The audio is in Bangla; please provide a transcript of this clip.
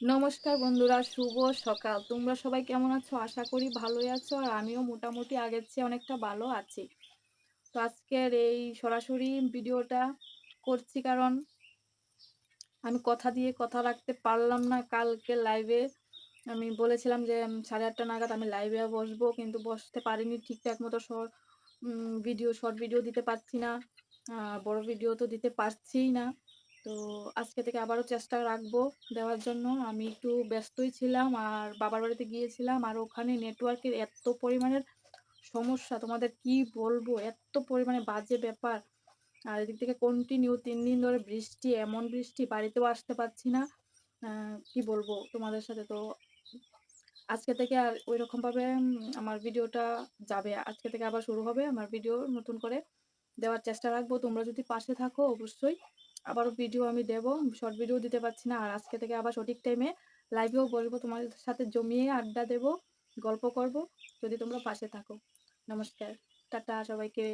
নমস্কার বন্ধুরা, শুভ সকাল। তোমরা সবাই কেমন আছো? আশা করি ভালোই আছো। আর আমিও মোটামুটি আগের চেয়ে অনেকটা ভালো আছি। তো আজকের এই সরাসরি ভিডিওটা করছি কারণ আমি কথা দিয়ে কথা রাখতে পারলাম না। কালকে লাইভে আমি বলেছিলাম যে সাড়ে আটটা নাগাদ আমি লাইভে বসবো। কিন্তু বসতে পারিনি ঠিকঠাক মতো শর্ট ভিডিও শর্ট ভিডিও দিতে পারছি না। বড় ভিডিও তো দিতে পারছিই না। তো আজকে থেকে আবারও চেষ্টা রাখব দেওয়ার জন্য। আমি একটু ব্যস্তই ছিলাম আর বাবার বাড়িতে গিয়েছিলাম। আর ওখানে নেটওয়ার্কের এত পরিমাণের সমস্যা তোমাদের কি বলব? এত পরিমাণে বাজে ব্যাপার। আর এদিক থেকে কন্টিনিউ তিন দিন ধরে বৃষ্টি, এমন বৃষ্টি বাড়িতেও আসতে পারছি না। কি বলব তোমাদের সাথে? তো আজকে থেকে আর ওই রকমভাবে আমার ভিডিওটা যাবে। আজকে থেকে আবার শুরু হবে আমার ভিডিও নতুন করে দেওয়ার চেষ্টা রাখব। তোমরা যদি পাশে থাকো অবশ্যই আবারও ভিডিও আমি দেব শর্ট ভিডিও দিতে পারছি না। আর আজকে থেকে আবার সঠিক টাইমে লাইভেও বলব তোমাদের সাথে জমিয়ে আড্ডা দেব, গল্প করব। যদি তোমরা পাশে থাকো। নমস্কার। টাটা সবাইকে।